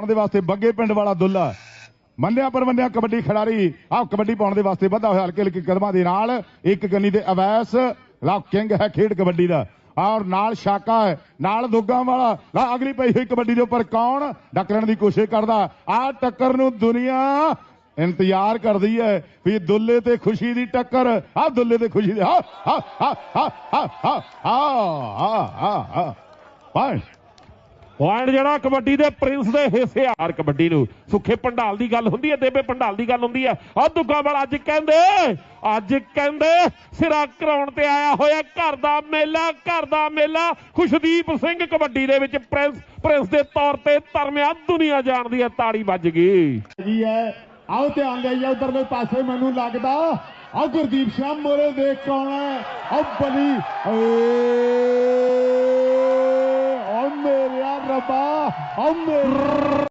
ਪਾਉਣ ਦੇ ਵਾਸਤੇ ਬੱਗੇ ਪਿੰਡ ਵਾਲਾ ਦੁੱਲਾ। ਮੰਨਿਆ ਪਰਮੰਨਿਆ ਕਬੱਡੀ ਖਿਡਾਰੀ, ਆਹ ਕਬੱਡੀ ਪਾਉਣ ਦੇ ਵਾਸਤੇ ਵਧਾ ਹੋਇਆ ਹਲਕੇ ਹਲਕੇ ਕਦਮਾਂ ਦੇ ਨਾਲ, ਇੱਕ ਗੰਨੀ ਦੇ ਅਵੈਸ, ਲਓ, ਕਿੰਗ ਹੈ ਖੇਡ ਕਬੱਡੀ ਦਾ। ਔਰ ਨਾਲ ਸ਼ਾਕਾ ਹੈ, ਨਾਲ ਦੁੱਗਾ ਵਾਲਾ। ਲਾ ਅਗਲੀ ਪਈ ਹੋਈ ਕਬੱਡੀ ਦੇ ਉੱਪਰ ਕੌਣ? ਡੱਕਣ ਦੀ ਕੋਸ਼ਿਸ਼ ਕਰਦਾ। ਆਹ ਟੱਕਰ ਨੂੰ ਦੁਨੀਆ ਇੰਤਜ਼ਾਰ ਕਰਦੀ ਹੈ ਵੀ ਦੁੱਲੇ ਤੇ ਖੁਸ਼ੀ ਦੀ ਟੱਕਰ। ਆਹ ਦੁੱਲੇ ਤੇ ਖੁਸ਼ੀ ਦੀ ਹਾ ਹਾ ਹਾ ਹਾ ਹਾ ਹਾ ਹਾ ਹਾ ਪੁਆਇੰਟ ਜਿਹੜਾ ਕਬੱਡੀ ਦੇ ਪ੍ਰਿੰਸ ਦੇ ਹਿੱਸੇ ਹਾਰ ਕਬੱਡੀ ਨੂੰ। ਸੁੱਖੇ ਪੰਡਾਲ ਦੀ ਗੱਲ ਹੁੰਦੀ ਹੈ, ਦੇਵੇ ਪੰਡਾਲ ਦੀ ਗੱਲ ਹੁੰਦੀ ਹੈ। ਆ ਦੁੱਗਾ ਵਾਲਾ ਅੱਜ ਕਹਿੰਦੇ ਅੱਜ ਕਹਿੰਦੇ, ਸਿਰਾ ਕਰਾਉਣ ਤੇ ਆਇਆ ਹੋਇਆ ਘਰ ਦਾ ਮੇਲਾ, ਘਰ ਦਾ ਮੇਲਾ। ਖੁਸ਼ਦੀਪ ਸਿੰਘ ਕਬੱਡੀ ਦੇ ਵਿੱਚ ਪ੍ਰਿੰਸ ਪ੍ਰਿੰਸ ਦੇ ਤੌਰ ਤੇ ਧਰਮਿਆ ਦੁਨੀਆ ਜਾਣਦੀ ਹੈ, ਤਾੜੀ ਵੱਜ ਗਈ। ਜੀ ਹੈ, ਆਓ ਧਿਆਨ ਦੇਈਏ, ਉਧਰਲੇ ਪਾਸੇ ਮੈਨੂੰ ਲੱਗਦਾ ਆ ਗੁਰਦੀਪ ਸ਼ਾਮ ਮੋਰੇ ਦੇਖ ਕੌਣ ਹੈ। ਆ ਬਲੀ ਏ Panamá.